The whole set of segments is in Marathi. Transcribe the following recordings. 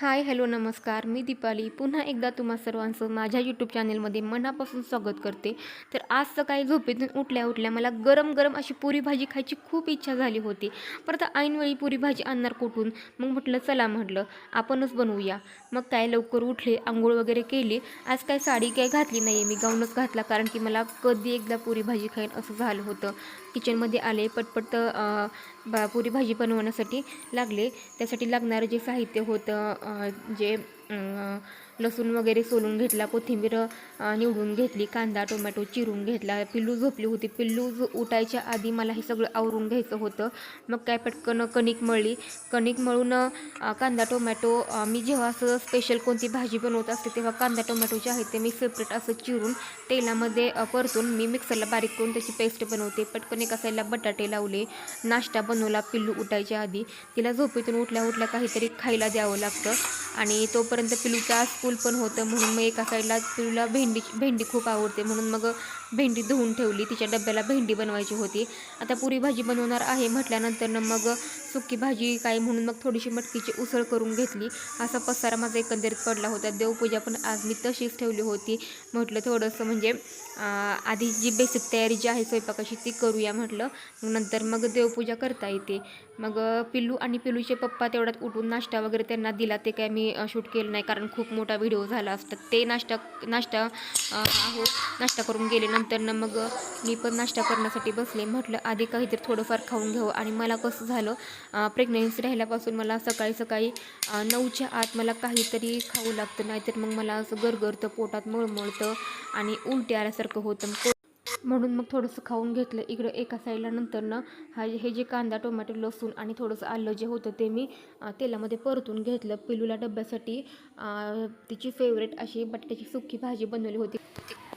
हाय हॅलो नमस्कार. मी दीपाली. पुन्हा एकदा तुम्हा सर्वांचं माझ्या यूट्यूब चॅनलमध्ये मनापासून स्वागत करते. तर आज सकाळी झोपेतून उठल्या उठल्या मला गरम गरम अशी पुरी भाजी खायची खूप इच्छा झाली होती. परत ऐनवेळी पुरी भाजी आणणार कुठून? मग म्हटलं चला म्हटलं आपणच बनवूया. मग काय लवकर उठले आंघोळ वगैरे केली. आज काय साडी काय घातली नाही आहे मी गाऊनच घातला कारण की मला कधी एकदा पुरी भाजी खाईन असं झालं होतं. किचनमध्ये आले पटपट बा पुरी भाजी बनवण्यासाठी लागले. त्यासाठी लागणारं जे साहित्य होतं जे लसूण वगैरे सोलून घेतला कोथिंबीर निवडून घेतली कांदा टोमॅटो चिरून घेतला पिल्लू झोपली होती. पिल्लू उठायच्या आधी मला हे सगळं आवरून घ्यायचं होतं. मग काय पटकन कणिक मळली. कणिक मळून कांदा टोमॅटो मी जेव्हा असं स्पेशल कोणती भाजी बनवत असते तेव्हा कांदा टोमॅटो जे आहे ते मी सेपरेट असं चिरून तेलामध्ये परतून मी मिक्सरला बारीक करून त्याची पेस्ट बनवते. पटकन एका साईडला बटाटे लावले नाश्ता बनवला पिल्लू उठायच्या आधी. तिला झोपेतून उठल्या उठल्या काहीतरी खायला द्यावं लागतं. आणि तोपर्यंत पिलूचा स्कूल पण होतं म्हणून मग एका साईडला पिलूला भेंडी भेंडी खूप आवडते म्हणून मग भेंडी धुवून ठेवली. तिच्या डब्याला भेंडी बनवायची होती. आता पुरी भाजी बनवणार आहे म्हटल्यानंतर मग सुकी भाजी काय म्हणून मग थोडीशी मटकीची उसळ करून घेतली. असा पसारा माझा एकंदरीत पडला होता. देवपूजा पण आज मी तशीच ठेवली होती. म्हटलं थोडंसं म्हणजे आधी जी बेसिक तयारी जी आहे स्वयंपाकाची ती करूया म्हटलं. नंतर मग देवपूजा करता येते. मग पिल्लू आणि पिल्लूचे पप्पा तेवढ्यात उठून नाश्ता वगैरे त्यांना दिला. ते काय मी शूट केलं नाही. कारण खूप मोठा व्हिडिओ झाला असता. ते नाश्ता नाश्ता आहो नाश्ता करून गेले नंतर ना मग मी पण नाश्ता करण्यासाठी बसले. म्हटलं आधी काहीतरी थोडंफार खाऊन घ्यावं. आणि मला कसं झालं प्रेग्नन्सी राहिल्यापासून मला सकाळी सकाळी नऊच्या आत मला काहीतरी खाऊ लागतं. नाहीतर मग मला असं गरगरतं पोटात मळमळतं आणि उलटी आल्यासारखं होतं. म्हणून मग थोडंसं खाऊन घेतलं. इकडं एका साईडला नंतर ना हा हे जे कांदा टोमॅटो लसूण आणि थोडंसं आलं जे होतं ते मी तेलामध्ये परतून घेतलं. पिलूला डब्यासाठी तिची फेवरेट अशी बटाट्याची सुकी भाजी बनवली होती.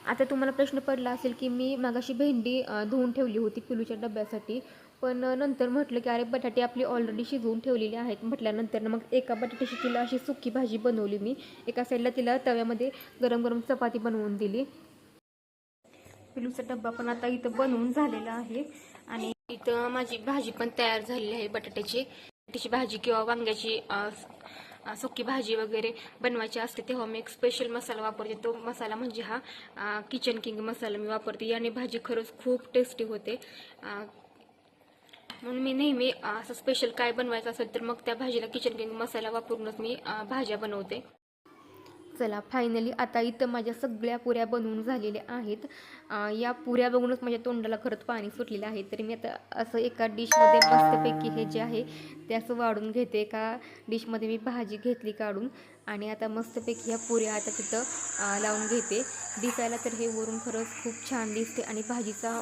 आता तुम्हाला प्रश्न पडला असेल की मी मागाशी भेंडी धुवून ठेवली होती पिलूच्या डब्यासाठी. पण नंतर म्हटलं की अरे बटाटे आपली ऑलरेडी शिजवून ठेवलेली आहेत. म्हटल्यानंतर मग एका बटाट्याची तिला अशी सुकी भाजी बनवली मी. एका साईडला तिला तव्यामध्ये गरम गरम चपाती बनवून दिली. पिलूचा डब्बा पण आता इथं बनवून झालेला आहे. आणि इथं माझी भाजी पण तयार झालेली आहे बटाट्याची. बटाट्याची भाजी किंवा वांग्याची सुकी भाजी वगैरे बनवायची असते तेव्हा मी एक स्पेशल मसाला वापरते. तो मसाला म्हणजे हा किचन किंग मसाला मी वापरते. याने भाजी खरंच खूप टेस्टी होते. म्हणून मी नेहमी असं स्पेशल काय बनवायचं असेल तर मग त्या भाजीला किचन किंग मसाला वापरूनच मी भाज्या बनवते. चला फायनली आता इथं माझ्या सगळ्या पुऱ्या बनवून झालेल्या आहेत. या पुऱ्या बघूनच माझ्या तोंडाला खरंच पाणी सुटलेलं आहे. तरी मी आता असं एका डिशमध्ये मस्तपैकी हे जे आहे ते असं वाढून घेते. एका डिशमध्ये मी भाजी घेतली काढून आणि आता मस्तपैकी ह्या पुऱ्या आता तिथं लावून घेते. दिसायला तर हे वरून खरंच खूप छान दिसते आणि भाजीचा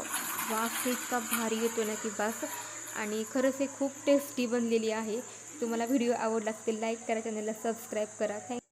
वास इतका भारी येतो ना की वास आणि खरंच हे खूप टेस्टी बनलेली आहे. तुम्हाला व्हिडिओ आवडला असेल लाईक करा चॅनलला सबस्क्राईब करा. थँक